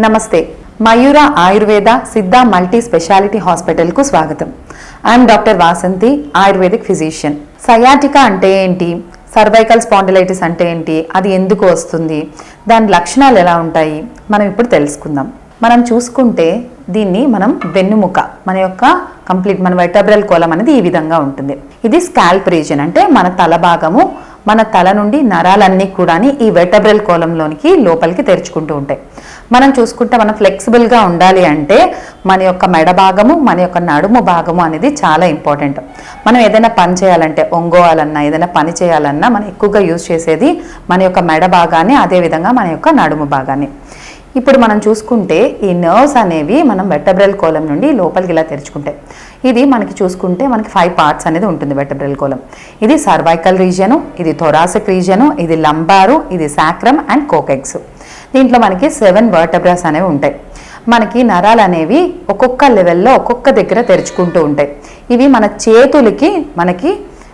నమస్తే. మయూర ఆయుర్వేద సిద్ధ multi speciality హాస్పిటల్కు స్వాగతం. I'm doctor Vasanthi ayurvedic physician. Sciatica అంటే ఏంటి? సర్వైకల్ స్పాండిలైటిస్ అంటే ఏంటి? అది ఎందుకు వస్తుంది? దాని లక్షణాలు ఎలా ఉంటాయి? మనం ఇప్పుడు తెలుసుకుందాం. మనం చూసుకుంటే దీన్ని మనం వెన్నుముక మన యొక్క కంప్లీట్ మన వెటబ్రల్ కోలం అనేది ఈ విధంగా ఉంటుంది. ఇది స్కాల్ప్ రీజన్ అంటే మన తల భాగము మన తల నుండి నరాలన్నీ కూడా ఈ వెటబ్రల్ కోలంలోనికి లోపలికి తెరుచుకుంటూ ఉంటాయి. మనం చూసుకుంటే మనం ఫ్లెక్సిబుల్గా ఉండాలి అంటే మన యొక్క మెడ భాగము మన యొక్క నడుము భాగము అనేది చాలా ఇంపార్టెంట్ మనం ఏదైనా పని చేయాలంటే ఒంగోవాలన్నా ఏదైనా పని చేయాలన్నా మనం ఎక్కువగా యూజ్ చేసేది మన యొక్క మెడ భాగాన్ని అదేవిధంగా మన యొక్క నడుము భాగాన్ని. ఇప్పుడు మనం చూసుకుంటే ఈ నర్వ్స్ అనేవి మనం వెటబ్రల్ కోలం నుండి లోపలికి ఇలా తెరుచుకుంటాయి. ఇది మనకి చూసుకుంటే మనకి ఫైవ్ పార్ట్స్ అనేది ఉంటుంది వెటబ్రల్ కోలం ఇది సర్వైకల్ రీజియను ఇది థొరాసిక్ రీజియను ఇది లంబారు ఇది సాక్రమ్ అండ్ కోకెక్స్ దీంట్లో మనకి సెవెన్ వర్టబ్రాస్ అనేవి ఉంటాయి. మనకి నరాలు అనేవి ఒక్కొక్క లెవెల్లో ఒక్కొక్క దగ్గర తెరుచుకుంటూ ఉంటాయి. ఇవి మన చేతులకి మనకి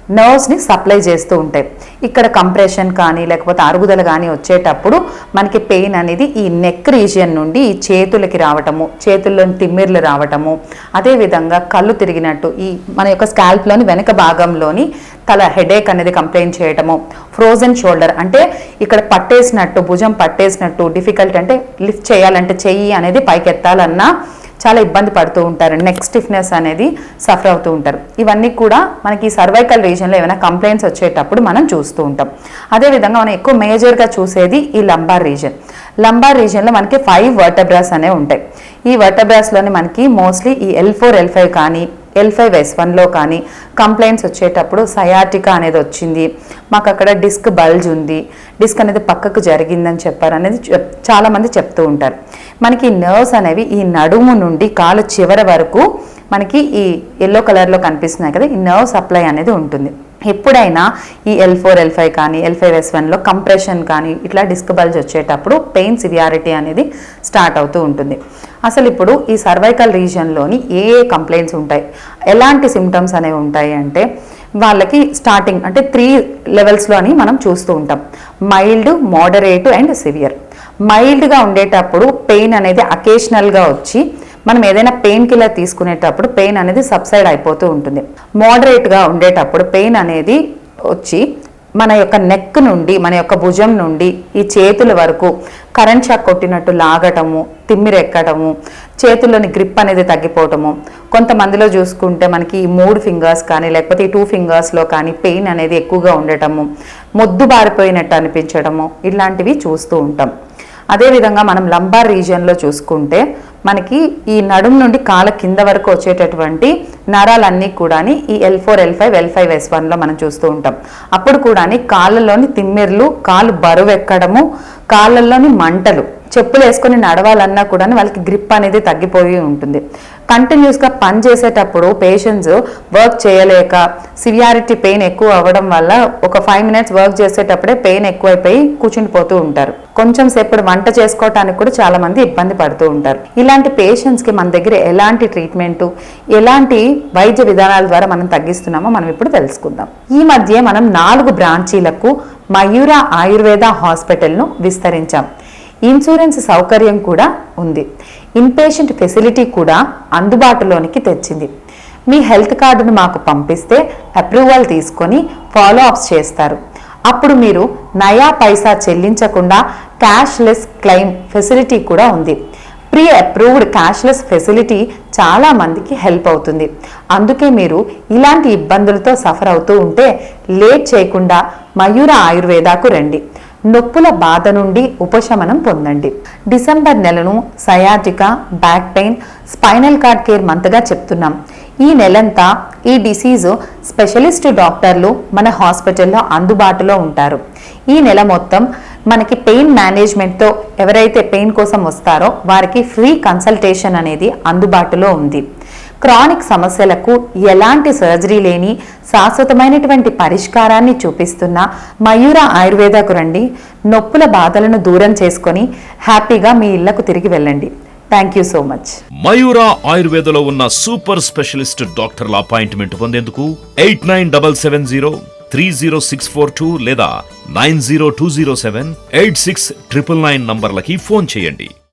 నర్వ్స్ని సప్లై చేస్తూ ఉంటాయి ఇక్కడ కంప్రెషన్ కానీ లేకపోతే అరుగుదల కానీ వచ్చేటప్పుడు మనకి పెయిన్ అనేది ఈ నెక్ రీజియన్ నుండి ఈ చేతులకి రావటము చేతుల్లోని తిమ్మిర్లు రావటము అదేవిధంగా కళ్ళు తిరిగినట్టు ఈ మన యొక్క స్కాల్ప్లోని వెనక భాగంలోని తల హెడేక్ అనేది కంప్లైంట్ చేయటము ఫ్రోజన్ షోల్డర్ అంటే ఇక్కడ పట్టేసినట్టు భుజం పట్టేసినట్టు డిఫికల్ట్ అంటే లిఫ్ట్ చేయాలంటే చెయ్యి అనేది పైకెత్తాలన్నా చాలా ఇబ్బంది పడుతూ ఉంటారు. నెక్ స్టిఫ్నెస్ అనేది సఫర్ అవుతూ ఉంటారు. ఇవన్నీ కూడా మనకి సర్వైకల్ రీజన్లో ఏమైనా కంప్లైంట్స్ వచ్చేటప్పుడు మనం చూస్తూ ఉంటాం. అదేవిధంగా మనం ఎక్కువ మేజర్గా చూసేది ఈ లంబార్ రీజన్ లంబార్ రీజన్లో మనకి ఫైవ్ వర్టబ్రాస్ అనేవి ఉంటాయి. ఈ వర్టబ్రాస్లోని మనకి మోస్ట్లీ ఈ ఎల్ ఫోర్ ఎల్ ఫైవ్ కానీ ఎల్ ఫైవ్ ఎస్ వన్లో కానీ కంప్లైంట్స్ వచ్చేటప్పుడు సయాటికా అనేది వచ్చింది. మాకు అక్కడ డిస్క్ బల్జ్ ఉంది. డిస్క్ అనేది పక్కకు జరిగిందని చెప్పారు అనేది చెప్- చాలామంది చెప్తూ ఉంటారు. మనకి ఈ నర్వ్స్ అనేవి ఈ నడుము నుండి కాలు చివరి వరకు మనకి ఈ ఎల్లో కలర్లో కనిపిస్తున్నాయి కదా ఈ నర్వ్ సప్లై అనేది ఉంటుంది. ఎప్పుడైనా ఈ ఎల్ ఫోర్ ఎల్ ఫైవ్ కానీ ఎల్ ఫైవ్ ఎస్ వన్లో కంప్రెషన్ కానీ ఇట్లా డిస్క్ బల్జ్ వచ్చేటప్పుడు పెయిన్ సివియారిటీ అనేది స్టార్ట్ అవుతూ ఉంటుంది. అసలు ఇప్పుడు ఈ సర్వైకల్ రీజియన్లోని ఏ ఏ కంప్లైంట్స్ ఉంటాయి? ఎలాంటి సిమ్టమ్స్ అనేవి ఉంటాయి అంటే వాళ్ళకి స్టార్టింగ్ అంటే త్రీ లెవెల్స్లోని మనం చూస్తూ ఉంటాం. మైల్డ్ మోడరేట్ అండ్ సివియర్ మైల్డ్గా ఉండేటప్పుడు పెయిన్ అనేది అకేషనల్గా వచ్చి మనం ఏదైనా పెయిన్ కిల్లర్ తీసుకునేటప్పుడు పెయిన్ అనేది సబ్సైడ్ అయిపోతూ ఉంటుంది. మోడరేట్గా ఉండేటప్పుడు పెయిన్ అనేది వచ్చి మన యొక్క నెక్ నుండి మన యొక్క భుజం నుండి ఈ చేతుల వరకు కరెంట్ షాక్ కొట్టినట్టు లాగటము తిమ్మిరెక్కడము చేతుల్లోని గ్రిప్ అనేది తగ్గిపోవటము. కొంతమందిలో చూసుకుంటే మనకి ఈ మూడు ఫింగర్స్ కానీ లేకపోతే ఈ టూ ఫింగర్స్లో కానీ పెయిన్ అనేది ఎక్కువగా ఉండటము మొద్దు బారిపోయినట్టు అనిపించడము ఇలాంటివి చూస్తూ ఉంటాం. అదేవిధంగా మనం లంబార్ రీజియన్లో చూసుకుంటే మనకి ఈ నడుం నుండి కాళ్ళ కింద వరకు వచ్చేటటువంటి నరాలన్నీ కూడా ఈ L four L five L five S వన్లో మనం చూస్తూ ఉంటాం. అప్పుడు కూడా కాళ్ళలోని తిమ్మిర్లు కాలు బరువు ఎక్కడము కాళ్ళల్లోని మంటలు చెప్పులు వేసుకొని నడవాలన్నా కూడా వాళ్ళకి గ్రిప్ అనేది తగ్గిపోయి ఉంటుంది. కంటిన్యూస్గా పని చేసేటప్పుడు పేషెంట్స్ వర్క్ చేయలేక సివియారిటీ పెయిన్ ఎక్కువ అవ్వడం వల్ల ఒక ఫైవ్ మినిట్స్ వర్క్ చేసేటప్పుడే పెయిన్ ఎక్కువైపోయి కూర్చునిపోతూ ఉంటారు. కొంచెం సేపు వంట చేసుకోవటానికి కూడా చాలా మంది ఇబ్బంది పడుతూ ఉంటారు. ఇలాంటి పేషెంట్స్కి మన దగ్గర ఎలాంటి ట్రీట్మెంట్ ఎలాంటి వైద్య విధానాల ద్వారా మనం తగ్గిస్తున్నామో మనం ఇప్పుడు తెలుసుకుందాం. ఈ మధ్య మనం నాలుగు బ్రాంచీలకు మయూర ఆయుర్వేద హాస్పిటల్ను విస్తరించాం. ఇన్సూరెన్స్ సౌకర్యం కూడా ఉంది. ఇన్పేషెంట్ ఫెసిలిటీ కూడా అందుబాటులోనికి తెచ్చింది. మీ హెల్త్ కార్డును మాకు పంపిస్తే అప్రూవల్ తీసుకొని ఫాలో అప్స్ చేస్తారు. అప్పుడు మీరు నయా పైసా చెల్లించకుండా క్యాష్లెస్ క్లెయిమ్ ఫెసిలిటీ కూడా ఉంది. ప్రీ అప్రూవ్డ్ క్యాష్లెస్ ఫెసిలిటీ చాలా మందికి హెల్ప్ అవుతుంది. అందుకే మీరు ఇలాంటి ఇబ్బందులతో సఫర్ అవుతూ ఉంటే లేట్ చేయకుండా మయూర ఆయుర్వేదాకు రండి. నొప్పుల బాధ నుండి ఉపశమనం పొందండి. December నెలను sciatica back pain spinal cord care మంత్గా చెప్తున్నాం. ఈ నెలంతా ఈ డిసీజ్ స్పెషలిస్ట్ డాక్టర్లు మన హాస్పిటల్లో అందుబాటులో ఉంటారు. ఈ నెల మొత్తం మనకి పెయిన్ మేనేజ్మెంట్తో ఎవరైతే పెయిన్ కోసం వస్తారో వారికి ఫ్రీ కన్సల్టేషన్ అనేది అందుబాటులో ఉంది. క్రానిక్ సమస్యలకు ఎలాంటి సర్జరీ లేని శాశ్వతమైనటువంటి పరిష్కారాన్ని చూపిస్తున్న మయూర ఆయుర్వేదకు రండి. నొప్పుల బాధలను దూరం చేసుకొని హ్యాపీగా మీ ఇళ్ళకు తిరిగి వెళ్ళండి. Thank you so much Mayura ఆయుర్వేదలో ఉన్న సూపర్ స్పెషలిస్ట్ డాక్టర్ల అపాయింట్మెంట్ పొందేందుకు eight nine double seven zero three zero six four two లేదా nine zero two zero seven eight six triple nine నంబర్లకి phone చేయండి.